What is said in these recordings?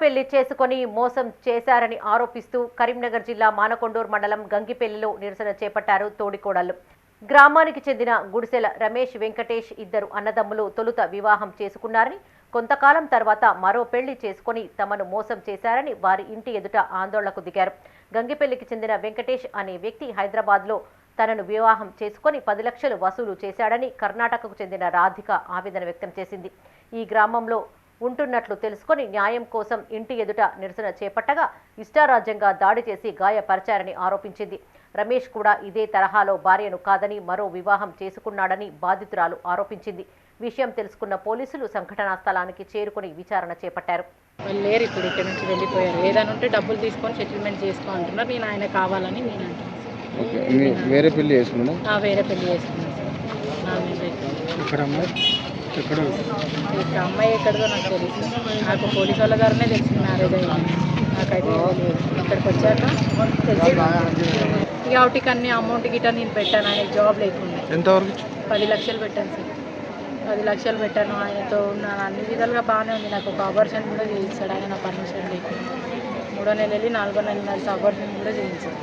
పెళ్ళి చేసుకుని మోసం చేశారని ఆరోపిస్తూ కరీంనగర్ జిల్లా మానకొండూరు మండలం గంగిపెల్లిలో నిరసన చేపట్టారు తోడికోడళ్ళు గ్రామానికి చెందిన గుడిసెల రమేష్ వెంకటేష్ ఇద్దరు అన్నదమ్ములు తొలుత వివాహం చేసుకున్నారని కొంతకాలం తర్వాత మరో పెళ్ళి చేసుకొని తమను మోసం చేశారని వారి ఇంటి ఎదుట ఆందోళనకు దిగారు. గంగిపెల్లికి చెందిన వెంకటేష్ అనే వ్యక్తి హైదరాబాద్లో తనను వివాహం చేసుకొని పది లక్షలు వసూలు చేశాడని కర్ణాటకకు చెందిన రాధిక ఆవేదన వ్యక్తం చేసింది. ఈ గ్రామంలో ఉంటున్నట్లు తెలుసుకొని న్యాయం కోసం ఇంటి ఎదుట నిరసన చేపట్టగా ఇష్టారాజ్యంగా దాడి చేసి గాయపరిచారని ఆరోపించింది. రమేష్ కూడా ఇదే తరహాలో భార్యను కాదని మరో వివాహం చేసుకున్నాడని బాధితురాలు ఆరోపించింది. విషయం తెలుసుకున్న పోలీసులు సంఘటనా స్థలానికి చేరుకుని విచారణ చేపట్టారు. వాళ్ళు లేరు ఇప్పుడు ఇక్కడ నుంచి వెళ్ళిపోయారు. ఏదైనా ఉంటే డబ్బులు తీసుకొని సెటిల్మెంట్ చేసుకో అంటున్నారు. నేను ఆయన కావాలని నేను అంటున్నాను వేరే పెళ్ళి చేసుకున్నాడా? నా వేరే పెళ్ళి చేసుకున్నాను సార్. నా. ఇక్కడ అమ్మాయి ఎక్కడిదో నాకు తెలుసు నాకు పోలీస్ వాళ్ళ ద్వారానే తెలిసింది మ్యారేజ్ నాకైతే ఇక్కడికి వచ్చాక తెలిసింది. ఇక అన్ని అమౌంట్ గిట్ట నేను పెట్టాను. ఆయనకి జాబ్ లేకుండా. ఎంతవరకు? పది లక్షలు పెట్టాను సార్. పది లక్షలు పెట్టాను. ఆయనతో ఉన్నాను అన్ని విధాలుగా బాగానే ఉంది. నాకు ఒక అబార్షన్ కూడా చేయించాడు. ఆయన నా పర్మిషన్ లేకుండా. మూడో నెల వెళ్ళి నాలుగో నెల నడిచి అబార్షన్ కూడా చేయించాడు.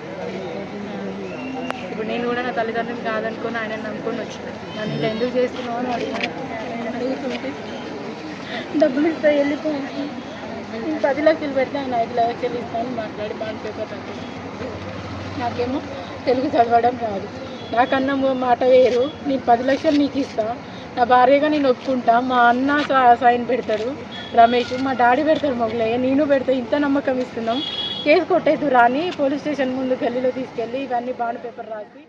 ఇప్పుడు నేను కూడా నా తల్లిదండ్రులు కాదనుకొని ఆయన నమ్ముకొని వచ్చాను. నన్ను ఇట్లా ఎందుకు చేస్తున్నావు అని అడిగాను. అడుగుతుంటే డబ్బులు ఇస్తా వెళ్ళిపోయింది నేను పది లక్షలు పెడితే ఆయన ఐదు లక్షలు ఇస్తాను మాట్లాడి బాండ్ పేపర్ రాదు నాకేమో తెలుగు చదవడం రాదు. నాకన్నా మాట వేరు. నేను పది లక్షలు నీకు ఇస్తాను నా భార్యగా నేను ఒప్పుకుంటా. మా అన్న సైన్ పెడతాడు. రమేష్ మా డాడీ పెడతాడు మొగలయ్య. నేను పెడతా ఇంత నమ్మకం ఇస్తున్నాం. కేసు కొట్టేద్దు రాని పోలీస్ స్టేషన్ ముందు గల్లీలో తీసుకెళ్ళి ఇవన్నీ బాండ్ పేపర్ రాసి